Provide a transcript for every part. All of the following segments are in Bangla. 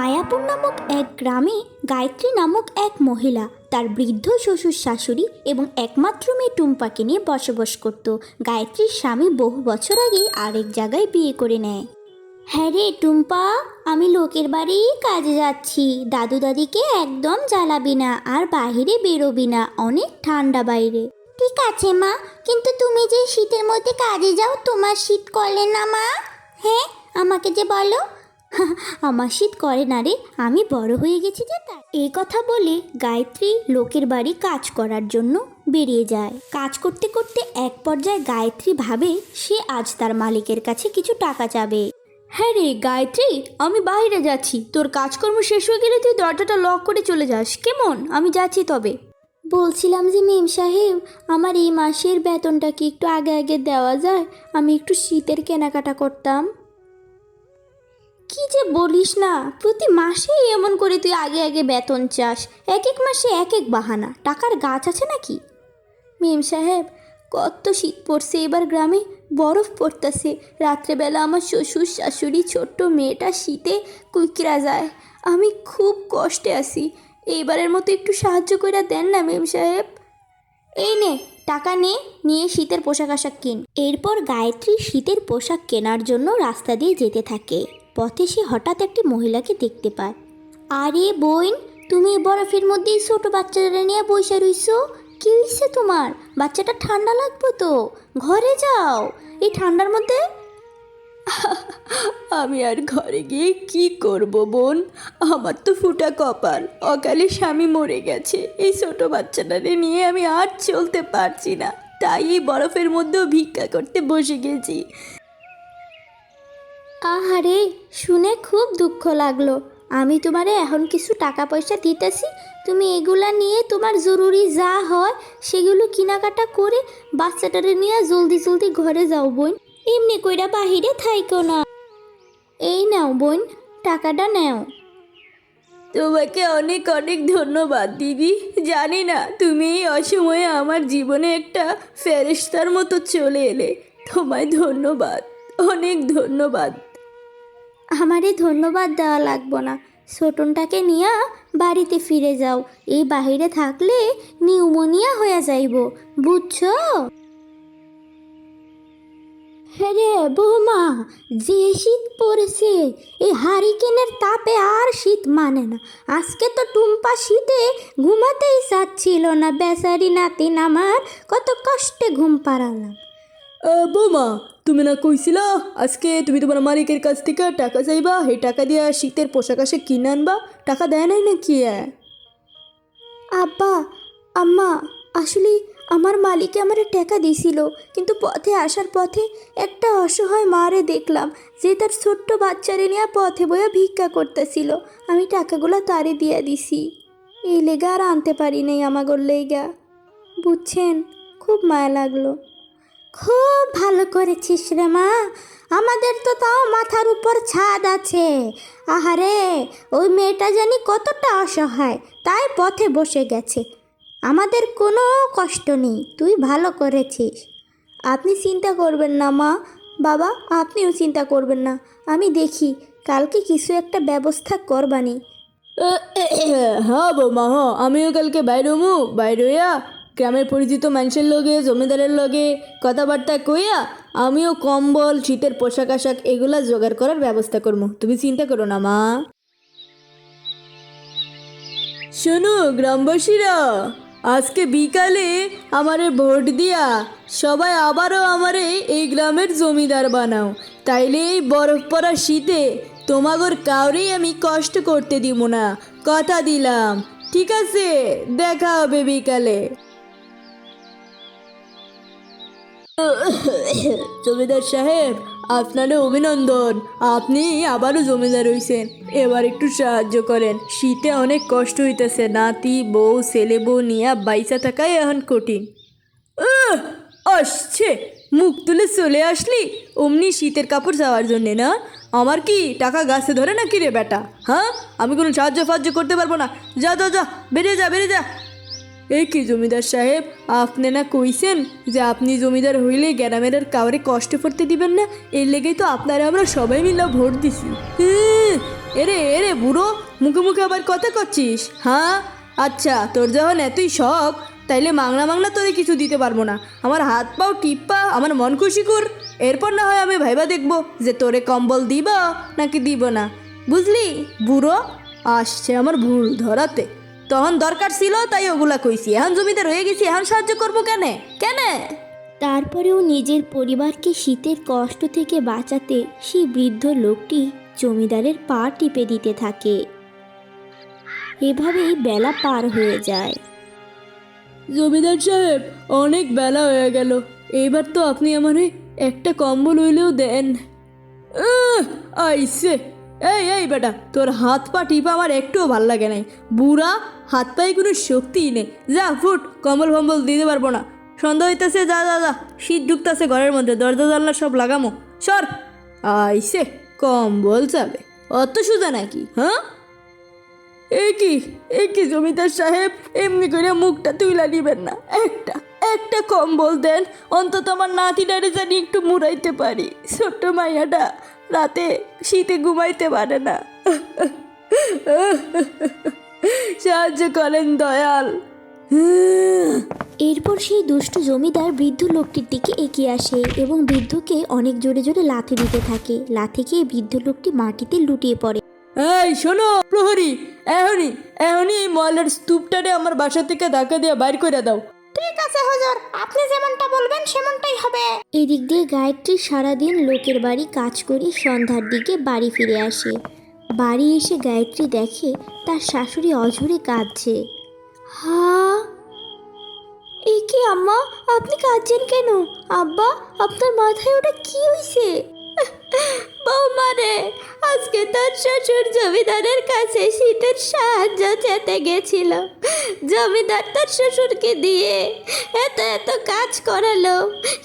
মায়াপুর নামক এক গ্রামে গায়ত্রী নামক এক মহিলা তার বৃদ্ধ শ্বশুর শাশুড়ি এবং একমাত্র মেয়ে টুম্পাকে নিয়ে বসবাস করত। গায়ত্রীর স্বামী বহু বছর আগে আরেক জায়গায় বিয়ে করে নেয়। হ্যাঁ রে টুম্পা, আমি লোকের বাড়ি কাজে যাচ্ছি। দাদু দাদিকে একদম জ্বালাবি না আর বাইরে বেরোবি না, অনেক ঠান্ডা বাইরে। ঠিক আছে মা, কিন্তু তুমি যে শীতের মধ্যে কাজে যাও, তোমার শীত করলে না মা? হ্যাঁ আমাকে যে বলো। আমার শীত করে না রে আমি বড় হয়ে গেছি যে তাই। এই কথা বলে গায়ত্রী লোকের বাড়ি কাজ করার জন্য বেরিয়ে যায়। কাজ করতে করতে এক পর্যায়ে গায়ত্রী ভাবে সে আজ তার মালিকের কাছে কিছু টাকা চাবে। হ্যাঁ রে গায়ত্রী আমি বাইরে যাচ্ছি। তোর কাজকর্ম শেষ হয়ে গেলে তুই দরজাটা লক করে চলে যাস। কেমন? আমি যাচ্ছি তবে। বলছিলাম যে মেম সাহেব আমার এই মাসের বেতনটা কি একটু আগে আগে দেওয়া যায়? আমি একটু শীতের কেনাকাটা করতাম। কি যে বলিস না? প্রতি মাসেই এমন করে তুই আগে আগে বেতন চাস। এক এক মাসে এক এক বাহানা। টাকার গাছ আছে নাকি? মেম সাহেব, কত শীত পড়ছে এবার গ্রামে, বরফ পড়তেছে। রাত্রেবেলা আমার শ্বশুর শাশুড়ি ছোট্ট মেয়েটা শীতে কুইকরা যায়। আমি খুব কষ্টে আছি। এইবারের মতো একটু সাহায্য করে দেন না মেম সাহেব? এই নে, টাকা নে, নিয়ে শীতের পোশাক আশাক কিন। এরপর গায়ত্রী শীতের পোশাক কেনার জন্য রাস্তা দিয়ে যেতে থাকে। পথে সে হঠাৎ একটি মহিলাকে দেখতে পায়। আরে বোন, তুমি বরফের মধ্যে ছোট বাচ্চাটা নিয়ে বসে রইছো? কি হয়েছে তোমার? বাচ্চাটা ঠান্ডা লাগবে তো। ঘরে যাও। এই ঠান্ডার মধ্যে? আমি আর ঘরে গিয়ে কি করব বোন? আমার তো ফুটা কপাল। অকালে স্বামী মরে গেছে। এই ছোট বাচ্চাটারে নিয়ে আমি আর চলতে পারছি না। তাই এই বরফের মধ্যেও ভিক্ষা করতে বসে গেছি। আহারে, শুনে খুব দুঃখ লাগল। আমি তোমারে এখন কিছু টাকা পয়সা দিতেছি, তুমি এগুলা নিয়ে তোমার জরুরি যা হয় সেগুলো কেনাকাটা করে বাচ্চাটারে নিয়ে জলদি জলদি ঘরে যাও বোন। এমনি কইরা বাহিরে থাইকো না। এই নাও বোন, টাকাটা নাও। তোমাকে অনেক অনেক ধন্যবাদ, দিদি। জানি না তুমি এই অসময়ে আমার জীবনে একটা ফেরেশতার মতো চলে এলে। তোমায় ধন্যবাদ, অনেক ধন্যবাদ। আমারে ধন্যবাদ দেওয়া লাগবো না। ছোটনটাকে নিয়ে বাড়িতে ফিরে যাও। এই বাহিরে থাকলে নিউমোনিয়া হয়ে যাইব, বুঝছ? রে বৌমা, যে শীত পড়েছে, এই হারিকেনের তাপে আর শীত মানে না। আজকে তো টুম্পা শীতে ঘুমাতেই চাচ্ছিল না। বেচারি নাতিন আমার কত কষ্টে ঘুম পাড়ালাম। বৌমা, তুমি না কইছিলা আজকে তুমি তোমার মালিকের কাছ থেকে টাকা চাইবা এই টাকা দিয়ে শীতের পোশাক আসে কিনে আনবা, টাকা দেয় নাই নাকি? আব্বা, আম্মা, আসলে আমার মালিকে আমার টাকা দিছিল, কিন্তু পথে আসার পথে একটা অসহায় মারে দেখলাম, যে তার ছোট্ট বাচ্চারে নিয়ে পথে বইয়া ভিক্ষা করতেছিল, আমি টাকাগুলো তারে দিয়ে দিছি। এই লেগা আর আনতে পারি নাই আমাগর লেগা। বুঝছেন? খুব মায়া লাগল। খুব ভালো করেছিস রে মা। আমাদের তো তাও মাথার উপর ছাদ আছে। আহারে, ওই মেয়েটা জানি কতটা অসহায়, তাই পথে বসে গেছে। আমাদের কোনো কষ্ট নেই, তুই ভালো করেছিস। আপনি চিন্তা করবেন না মা। বাবা, আপনিও চিন্তা করবেন না। আমি দেখি, কালকে কিছু একটা ব্যবস্থা করবানি। হ্যাঁ বৌমা হ আমিও কালকে বাইরে হমু বাইরে গ্রামের পরিচিত মানুষের লগে, জমিদারের লগে কথাবার্তা কইয়া আমিও কম্বল, শীতের পোশাক আশাক এগুলা জোগাড় করার ব্যবস্থা করব তুমি চিন্তা করো না, মা। শোনো, গ্রামবাসীরা, আজকে বিকালে আমারে ভোট দিয়া সবাই আবারও আমারে এই গ্রামের জমিদার বানাও। তাইলে এই বরফ পড়া শীতে তোমাগর কাউরেই আমি কষ্ট করতে দিব না। কথা দিলাম। ঠিক আছে, দেখা হবে বিকালে। জমিদার সাহেব আপনারও অভিনন্দন। আপনি আবারও জমিদার হইছেন। এবার একটু সাহায্য করেন। শীতে অনেক কষ্ট হইতেছে। নাতি, বউ, ছেলে বউ নিয়ে বাইসা থাকাই এখন কঠিন। আসছে। মুখ তুলে চলে আসলি? অমনি শীতের কাপড় যাওয়ার জন্যে, না? আমার কি টাকা গাছে ধরে নাকি রে বেটা? হ্যাঁ? আমি কোনো সাহায্য ফাহায্য করতে পারব না। যা যা যা। বেরিয়ে যা বেরিয়ে যা। এই কি জমিদার সাহেব, আপনি না কইছেন যে আপনি জমিদার হইলে গ্রামের আর কাউরে কষ্ট করতে দিবেন না? এর লেগেই তো আপনারা আমরা সবাই মিলে ভোট দিছি। এরে এরে বুড়ো, মুখে মুখে আবার কথা করছিস হ্যাঁ? আচ্ছা তোর যখন এতই শখ, তাইলে মাংলা মাংলা তোরে কিছু দিতে পারব না। আমার হাত পাও টিপ্পা আমার মন খুশি কর। এরপর না হয় আমি ভাইবা দেখব যে তোরে কম্বল দিব নাকি দিব না। বুঝলি বুড়ো? আসছে আমার ভুল ধরাতে। তখন দরকার ছিল তাই ওগুলা কইছি। এখন জমিতে রয়ে গেছি এখন সাহায্য করব কেন? কেন? তারপরেও নিজের পরিবারকে শীতের কষ্ট থেকে বাঁচাতে সেই বৃদ্ধ লোকটি জমিদারের পা টিপে দিতে থাকে। এভাবেই বেলা পার হয়ে যায়। জমিদার সাহেব অনেক বেলা হয়ে গেল। এইবার তো আপনি আমারে একটা কম্বল হইলেও দেন। আহ, আইসে। এই এই বেটা, তোর হাত পা টিপা আমার একটুও ভালো লাগে নাই। বুড়া, হাত পায়ে কোনো শক্তিই নেই। যা, ফুট, কম্বল ফম্বল দিতে পারব না। সন্ধ্যা হইতেছে, যা যা যা, শীত ঢুকতেছে ঘরের মধ্যে, দরজা, জানলা সব লাগামো। সর। আইসে, কম্বল চাবে। অত সুদা নাকি হ্যাঁ? এ কি জমিদার সাহেব, এমনি করে মুখটা তুইলা নিবেন না। একটা একটা কম্বল দেন, অন্তত আমার নাতিটারে জানি একটু মুড়াইতে পারি। ছোট্ট মাইয়াটা রাতে শীতে ঘুমাইতে পারে না। সাহায্য করেন দয়াল। এরপর সেই দুষ্ট জমিদার বৃদ্ধ লোকটির দিকে এগিয়ে আসে এবং বৃদ্ধকে অনেক জোরে জোরে লাথি দিতে থাকে। লাথি খেয়ে বৃদ্ধ লোকটি মাটিতে লুটিয়ে পড়ে। এই শোনো প্রহরী এহনি এই ময়লার স্তূপটারে আমার বাসা থেকে ধাক্কা দিয়ে বাইর করে দাও। ঠিক আছে, হুজুর। আপনি যেমনটা বলবেন, সেমনটাই হবে। এদিক দিয়ে গায়ত্রী সারাদিন লোকের বাড়ি কাজ করে সন্ধ্যার দিকে বাড়ি ফিরে আসে। বাড়ি এসে গায়ত্রী দেখে, তার শাশুড়ি অঝরে কাঁদছে। হা? এই কি আম্মা? আপনি কাঁদছেন কেন? আব্বা, আপনার মাথায় ওটা কি হইছে? বৌমা রে আজকে তার শ্বশুর জমিদারের কাছে শীতের সাহায্য চেতে গেছিল। জমিদার তার শ্বশুরকে দিয়ে এত এত কাজ করালো,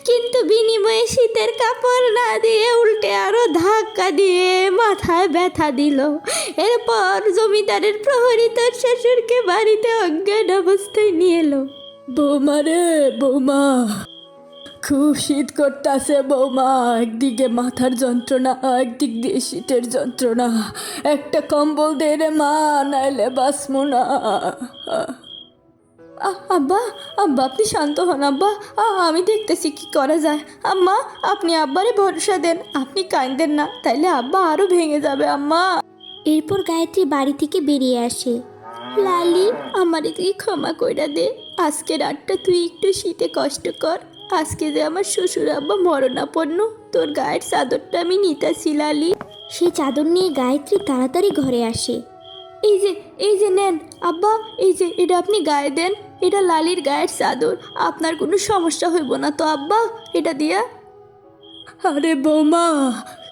কিন্তু বিনিময়ে শীতের কাপড় না দিয়ে উল্টে আরও ধাক্কা দিয়ে মাথায় ব্যথা দিল। এরপর জমিদারের প্রহরী তার শ্বশুরকে বাড়িতে অজ্ঞান অবস্থায় নিয়ে এলো। বৌমা রে বৌমা। খুব শীত করতেছে বৌমা। একদিকে মাথার যন্ত্রণা, একদিক দিয়ে শীতের যন্ত্রণা। একটা কম্বল দে রে মা, নাইলে বাসমু না। আব্বা আব্বা, আপনি শান্ত হন, আব্বা। আমি দেখতেছি কি করা যায়। আম্মা, আপনি আব্বারে ভরসা দেন। আপনি কাঁদেন না, তাইলে আব্বা আরও ভেঙে যাবে, আম্মা। এরপর গায়ত্রী বাড়ি থেকে বেরিয়ে আসে। লালি, আমারে তুই ক্ষমা কইরা দে। আজকে রাতটা তুই একটু শীতে কষ্ট কর। আজকে যে আমার শ্বশুর আব্বা মরণাপন্ন তোর গায়ের চাদরটা আমি নিতাছি লালি সেই চাদর নিয়ে গায়ত্রী তাড়াতাড়ি ঘরে আসে। এই যে এই যে নেন আব্বা এই যে এটা আপনি গায়ে দেন এটা লালির গায়ের চাদর আপনার কোনো সমস্যা হইব না তো আব্বা এটা দিয়া। আরে বৌমা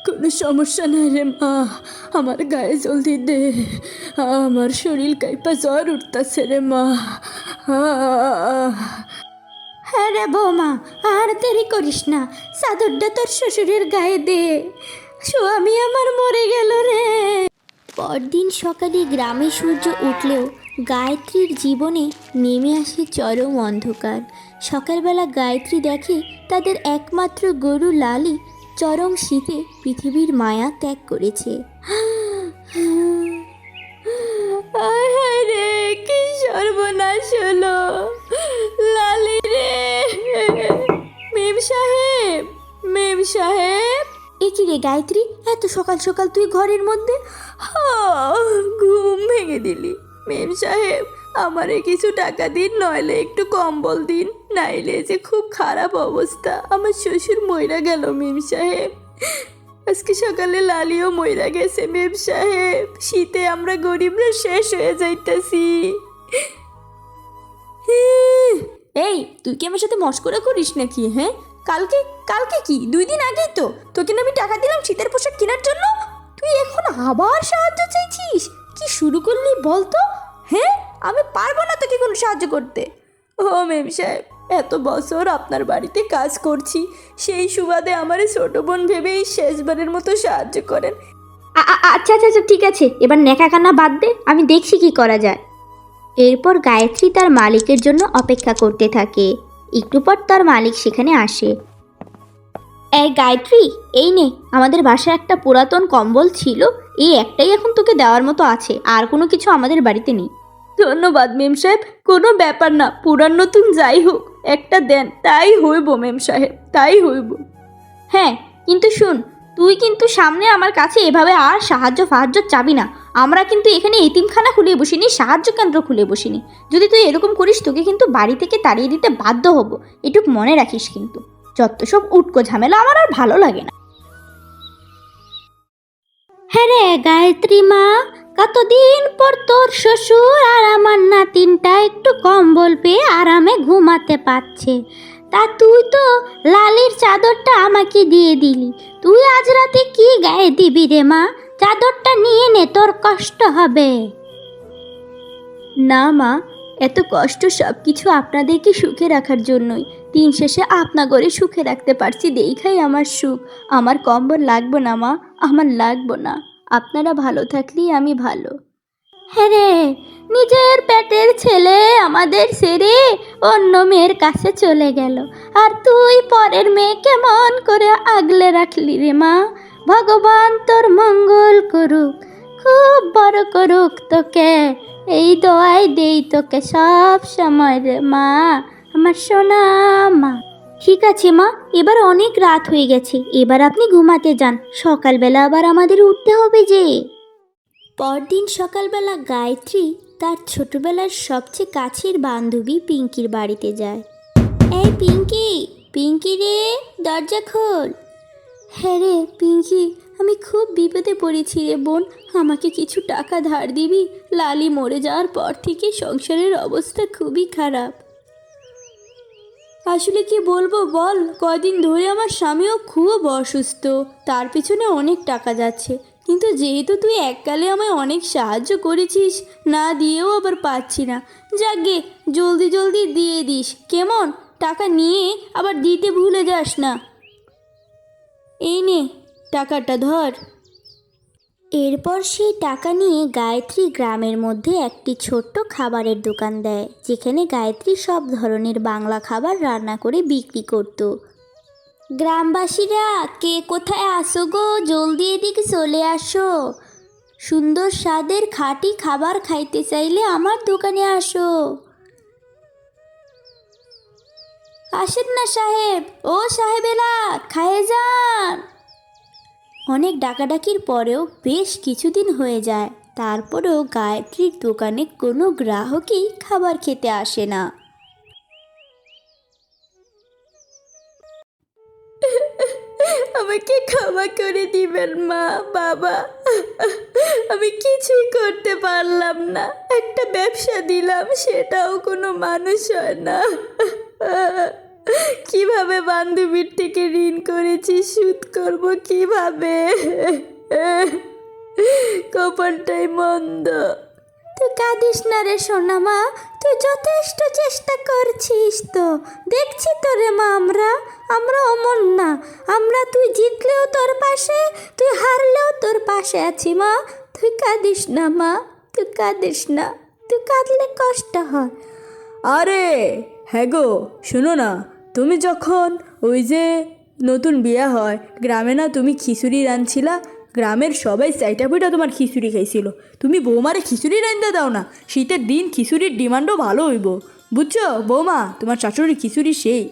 কোনো সমস্যা নাই রে মা আমার গায়ে জলদি দে আমার শরীর কাইপা জ্বর উঠতেছে রে মা। আহ হ্যাঁ রে বৌমা আর দেরি করিস না। চাদরটা তোর শ্বশুরের গায়ে দে। স্বামী আমার মরে গেল রে। পরদিন সকালে গ্রামে সূর্য উঠলেও গায়ত্রীর জীবনে নেমে আসে চরম অন্ধকার। সকালবেলা গায়ত্রী দেখে তাদের একমাত্র গরু লালি চরম শীতে পৃথিবীর মায়া ত্যাগ করেছে। রে কি সর্বনাশ হলো। সাহেব। এ কি রে গায়ত্রী? এত সকাল সকাল তুই ঘরের মধ্যে? ঘুম ভেঙে দিলি। মেম সাহেব আমারে কিছু টাকা দিন নইলে একটু কম্বল দিন। নাইলে যে খুব খারাপ অবস্থা। আমার শ্বশুর মইরা গেল মেম সাহেব। আজকে সকালে লালিও মইরা গেছে মেম সাহেব। শীতে আমরা গরিবরা শেষ হয়ে যাইতাছি। এই, তুই কি আমার সাথে মস্করা করিস নাকি হ্যাঁ? কালকে কালকে কি? দুই দিন আগেই তো। তোকে না আমি টাকা দিলাম শীতের পোশাক কেনার জন্য? তুই এখন আবার সাহায্য চাইছিস? কি শুরু করলি বল তো হ্যাঁ? আমি পারব না তোকে কোনো সাহায্য করতে। ও মেম সাহেব, এত বছর আপনার বাড়িতে কাজ করছি, সেই সুবাদে আমার ছোট বোন ভেবেই শেষবারের মতো সাহায্য করেন। আচ্ছা আচ্ছা আচ্ছা ঠিক আছে। এবার নেকা কান্না বাদ দে, আমি দেখছি কি করা যায়। এরপর গায়ত্রী তার মালিকের জন্য অপেক্ষা করতে থাকে। একটু পর তার মালিক সেখানে আসে। এই গায়ত্রী এই নে আমাদের বাসায় একটা পুরাতন কম্বল ছিল। এই একটাই এখন তোকে দেওয়ার মতো আছে। আর কোনো কিছু আমাদের বাড়িতে নেই। ধন্যবাদ মেম সাহেব। কোনো ব্যাপার না পুরান নতুন যাই হোক। একটা দেন তাই হইব মেম সাহেব তাই হইব। হ্যাঁ কিন্তু শুন তুই কিন্তু সামনে আমার কাছে এভাবে আর সাহায্য ফাহায্য চাবি না। আমরা কিন্তু এখানে এতিমখানা খুলে বসিনি সাহায্য কেন্দ্র খুলে বসিনি। যদি তুই এরকম করিস, তোকে কিন্তু বাড়ি থেকে তাড়িয়ে দিতে বাধ্য হব। এটুক মনে রাখিস কিন্তু। যত সব উটকো ঝামেলা, আমার আর ভালো লাগে না। হ্যাঁ রে গায়ত্রী মা, কতদিন পর তোর শ্বশুর আর আমার নাতিনটা একটু কম্বল পেয়ে আরামে ঘুমাতে পারছে। তা তুই তো লালির চাদরটা আমাকে দিয়ে দিলি। তুই আজ রাতে কি গায়ে দিবি রে মা? চাদরটা নিয়ে নে তোর কষ্ট হবে। না মা এত কষ্ট সব কিছু আপনাদেরকে সুখে রাখার জন্যই। দিন শেষে আপনা করে সুখে রাখতে পারছি দেখাই আমার সুখ। আমার কম্বল লাগবো না মা আমার লাগবো না। আপনারা ভালো থাকলেই আমি ভালো। হ্যাঁ রে নিজের পেটের ছেলে আমাদের সেরে অন্য মেয়ের কাছে চলে গেল। আর তুই পরের মেয়ে কেমন করে আগলে রাখলি রে মা। ভগবান তোর মঙ্গল করুক, খুব বড় করুক তোকে। এই দোয়াই দেই তোকে সব সময় রে মা, আমার সোনা মা। ঠিক আছে মা, এবার অনেক রাত হয়ে গেছে, এবার আপনি ঘুমাতে যান। সকালবেলা আবার আমাদের উঠতে হবে যে। পরদিন সকালবেলা গায়ত্রী তার ছোটবেলার সবচেয়ে কাছের বান্ধবী পিঙ্কির বাড়িতে যায়। এই পিঙ্কি পিঙ্কি রে, দরজা খোল। হ্যাঁ রে, পিঙ্কি, আমি খুব বিপদে পড়েছি রে বোন। আমাকে কিছু টাকা ধার দিবি? লালি মরে যাওয়ার পর থেকে সংসারের অবস্থা খুবই খারাপ। আসলে কি বলব বল কদিন ধরে আমার স্বামীও খুব অসুস্থ। তার পিছনে অনেক টাকা যাচ্ছে। কিন্তু যেহেতু তুই এককালে আমায় অনেক সাহায্য করেছিস, না দিয়েও আবার পাচ্ছি না। যাকে জলদি জলদি দিয়ে দিস, কেমন? টাকা নিয়ে আবার দিতে ভুলে যাস না। এই নে, টাকাটা ধর। এরপর সেই টাকা নিয়ে গায়ত্রী গ্রামের মধ্যে একটি ছোট্ট খাবারের দোকান দেয়, যেখানে গায়ত্রী সব ধরনের বাংলা খাবার রান্না করে বিক্রি করত। গ্রামবাসীরা, কে কোথায় আসো গো? জলদি এদিকে চলে আসো। সুন্দর স্বাদের খাঁটি খাবার খাইতে চাইলে আমার দোকানে আসো। আসেন না সাহেব? ও সাহেবেলা খায়ে যান অনেক ডাকাডাকির পরেও বেশ কিছুদিন হয়ে যায়। তারপরেও গায়ত্রীর দোকানে কোনো গ্রাহকই খাবার খেতে আসে না। আমাকে ক্ষমা করে দিবেন মা, বাবা। আমি কিছুই করতে পারলাম না। একটা ব্যবসা দিলাম, সেটাও কোনো মানুষ হয় না। কীভাবে বান্ধবীর থেকে ঋণ করেছি সুদ করব কীভাবে? কপালটাই মন্দ। তুই কাঁদিস না রে সোনা মা তুই যথেষ্ট চেষ্টা করছিস তো। দেখছি তো রে মা আমরা আমরা অমন না। আমরা তুই জিতলেও তোর পাশে তুই হারলেও তোর পাশে আছি মা। তুই কাঁদিস না মা তুই কাঁদিস না। তুই কাঁদলে কষ্ট হয়। আরে হ্যাঁ গো শোনো না। তুমি যখন ওই যে নতুন বিয়ে হয়, গ্রামে না তুমি খিচুড়ি রাঁধছিলা, গ্রামের সবাই চাইটা পিঠা তোমার খিচুড়ি খাইছিল। তুমি বৌমারে খিচুড়ি রাঁধতে দাও না, শীতের দিন খিচুড়ির ডিমান্ডও ভালো হইব। বুঝছ? বৌমা, তোমার শাশুড়ি খিচুড়ি সেই।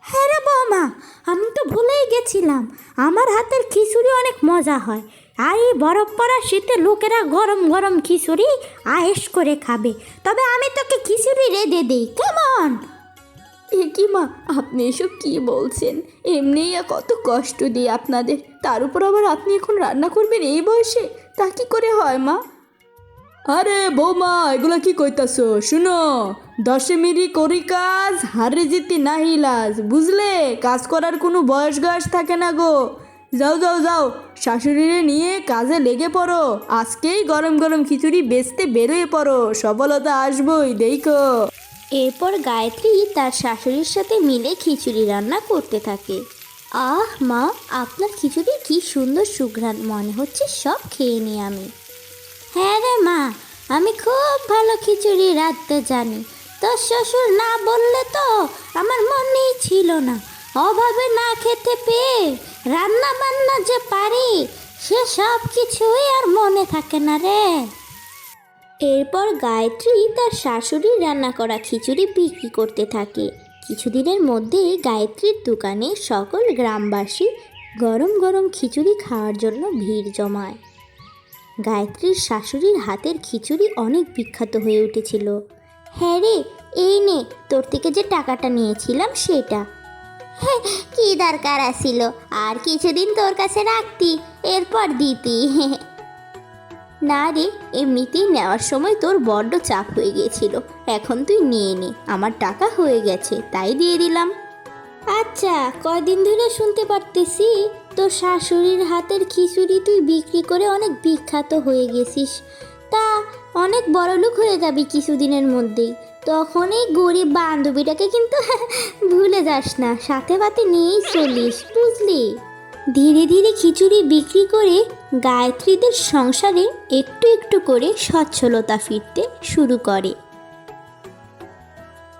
হ্যাঁ রে বৌমা, আমি তো ভুলেই গেছিলাম। আমার হাতের খিচুড়ি অনেক মজা হয়। আর এই বরফ পড়া শীতে লোকেরা গরম গরম খিচুড়ি আয়েস করে খাবে। তবে আমি তোকে খিচুড়ি রেঁধে দিই, কেমন? এ মা, আপনি এসব কি বলছেন? এমনিই কত কষ্ট দিই আপনাদের। তার উপর আবার আপনি এখন রান্না করবেন এই বয়সে? তা কি করে হয় মা? আরে বৌমা, এগুলা কি কইতাছো? শুনো, দশে মিরি করি কাজ, হারে জিতি নাহি লাজ, বুঝলে? কাজ করার কোনো বয়স বয়স থাকে না গো। যাও যাও যাও, শাশুড়িরে নিয়ে কাজে লেগে পড়ো। আজকেই গরম গরম খিচুড়ি বেচতে বেরোয় পড়ো। সফলতা আসবই, দেখো। এরপর গায়ত্রী তার শাশুড়ির সাথে মিলে খিচুড়ি রান্না করতে থাকে। আহ, মা, আপনার খিচুড়ি কি সুন্দর সুঘ্রাণ, মনে হচ্ছে সব খেয়ে নি আমি। হ্যাঁ রে মা, আমি খুব ভালো খিচুড়ি রাঁধতে জানি। তোর শ্বশুর না বললে তো আমার মনেই ছিল না। অভাবে না খেতে পেয়ে রান্না বান্না যে পারি, সে সব কিছুই আর মনে থাকে না রে। এরপর গায়ত্রী তার শাশুড়ির রান্না করা খিচুড়ি বিক্রি করতে থাকে। কিছুদিনের মধ্যেই গায়ত্রীর দোকানে সকল গ্রামবাসী গরম গরম খিচুড়ি খাওয়ার জন্য ভিড় জমায়। গায়ত্রীর শাশুড়ির হাতের খিচুড়ি অনেক বিখ্যাত হয়ে উঠেছিল। হ্যাঁ রে, এই নে, তোর থেকে যে টাকাটা নিয়েছিলাম সেটা। হ্যাঁ কি দরকার আসিল আর কিছুদিন তোর কাছে রাখতি, এরপর দিতি। না রে, এমনিতেই নেওয়ার সময় তোর বড্ড চাপ হয়ে গিয়েছিল। এখন তুই নিয়ে নে, আমার টাকা হয়ে গেছে, তাই দিয়ে দিলাম। আচ্ছা কয়দিন ধরে শুনতে পারতেছি, তোর শাশুড়ির হাতের খিচুড়ি তুই বিক্রি করে অনেক বিখ্যাত হয়ে গেছিস। তা, অনেক বড় লোক হয়ে যাবি কিছুদিনের মধ্যেই। তখন এই গরিব বান্ধবীটাকে কিন্তু ভুলে যাস না সাথে পাতে নিয়েই চলিস, বুঝলি? ধীরে ধীরে খিচুড়ি বিক্রি করে গায়ত্রীদের সংসারে একটু একটু করে সচ্ছলতা ফিরতে শুরু করে।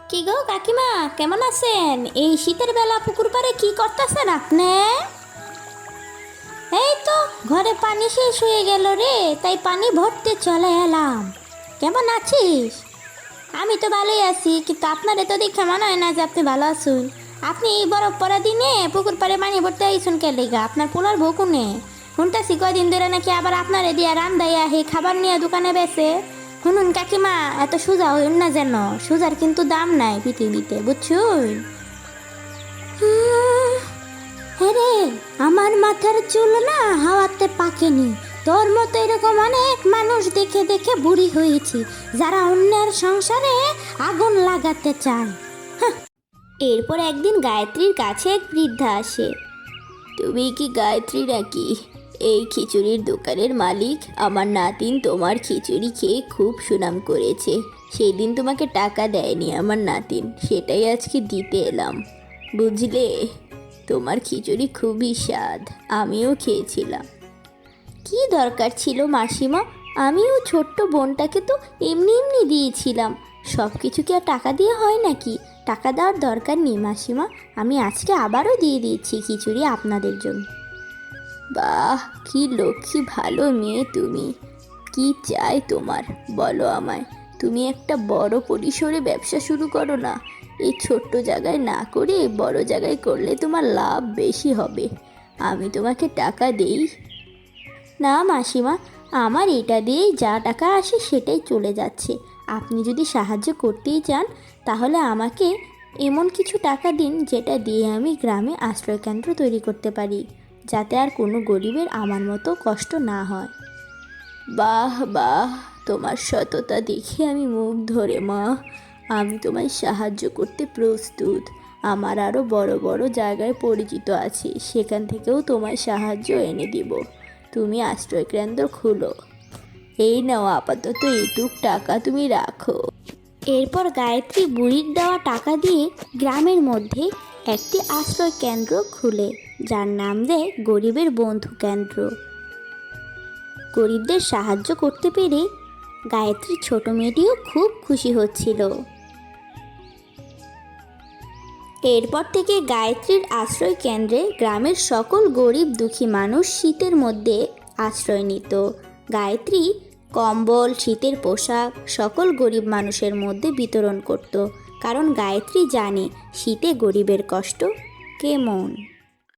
কি গো কাকিমা, কেমন আছেন? এই শীতের বেলা পুকুর পাড়ে কি করতেছেন আপনি? এই তো, ঘরে পানি শেষ হয়ে গেল রে, তাই পানি ভরতে চলে এলাম। কেমন আছিস? আমি তো ভালোই আছি, কিন্তু আপনার তো দেখে মনে হয় না যে আপনি ভালো আছেন। আপনি এই বরফ পরা দিনে পুকুর পাড়ে পানি ভরতে আইসুন কে লেগা? আপনার পোলার বকুনে শুনতেছি কয়দিন ধরে নাকি আবার আপনারে দিয়া রান্দাইয়া হে খাবার নিয়ে দোকানে বেছে। শুনুন কাকিমা, এত সোজা হইন না যেন। সোজার কিন্তু দাম নাই পৃথিবীতে বুঝছুন হ্যাঁ আমার মাথার চুল না হাওয়াতে পাকেনি। তোর মতো এরকম অনেক মানুষ দেখে দেখে বুড়ি হয়েছি, যারা অন্যের সংসারে আগুন লাগাতে চায়। এরপর একদিন গায়ত্রীর কাছে এক বৃদ্ধা আসে। তুমি কি গায়ত্রী নাকি? এই খিচুড়ির দোকানের মালিক। আমার নাতিন তোমার খিচুড়ি খেয়ে খুব সুনাম করেছে। সেই দিন তোমাকে টাকা দেয়নি আমার নাতিন। সেটাই আজকে দিতে এলাম। বুঝলে? তোমার খিচুড়ি খুবই স্বাদ। আমিও খেয়েছিলাম। কি দরকার ছিল মাসিমা? আমিও ছোট্ট বোনটাকে তো এমনি এমনি দিয়েছিলাম। সব কিছু কি আর টাকা দিয়ে হয় নাকি? টাকা দেওয়ার দরকার নেই, মাসিমা। আমি আজকে আবারও দিয়ে দিয়েছি খিচুড়ি আপনাদের জন্য। বাহ, কি লক্ষ্মী, ভালো মেয়ে তুমি। কি চাই তোমার, বলো আমায়। তুমি একটা বড় পরিসরে ব্যবসা শুরু করো না। এই ছোট্ট জায়গায় না করে, বড় জায়গায় করলে তোমার লাভ বেশি হবে। আমি তোমাকে টাকা দেই। না, মাসিমা, আমার এটা দিয়েই যা টাকা আসে সেটাই চলে যাচ্ছে। আপনি যদি সাহায্য করতেই চান তাহলে আমাকে এমন কিছু টাকা দিন যেটা দিয়ে আমি গ্রামে আশ্রয়কেন্দ্র তৈরি করতে পারি, যাতে আর কোনো গরিবের আমার মতো কষ্ট না হয়। বাহ বাহ, তোমার সততা দেখে আমি মুখ ধরে মা। আমি তোমায় সাহায্য করতে প্রস্তুত। আমার আরও বড় বড় জায়গায় পরিচিত আছে, সেখান থেকেও তোমায় সাহায্য এনে দিব। তুমি আশ্রয়কেন্দ্র খুলো। এই নাও আপাতত এইটুক টাকা তুমি রাখো। এরপর গায়ত্রী বুড়ির দেওয়া টাকা দিয়ে গ্রামের মধ্যে একটি আশ্রয় কেন্দ্র খুলে, যার নাম দেয় গরিবের বন্ধু কেন্দ্র গরিবদের সাহায্য করতে পেরে গায়ত্রীর ছোট মেয়েটিও খুব খুশি হচ্ছিল। এরপর থেকে গায়ত্রীর আশ্রয় কেন্দ্রে গ্রামের সকল গরিব দুঃখী মানুষ শীতের মধ্যে আশ্রয় নিত। গায়ত্রী কম্বল, শীতের পোশাক, সকল গরিব মানুষের মধ্যে বিতরণ করত। কারণ গায়ত্রী জানে, শীতে গরিবের কষ্ট কেমন?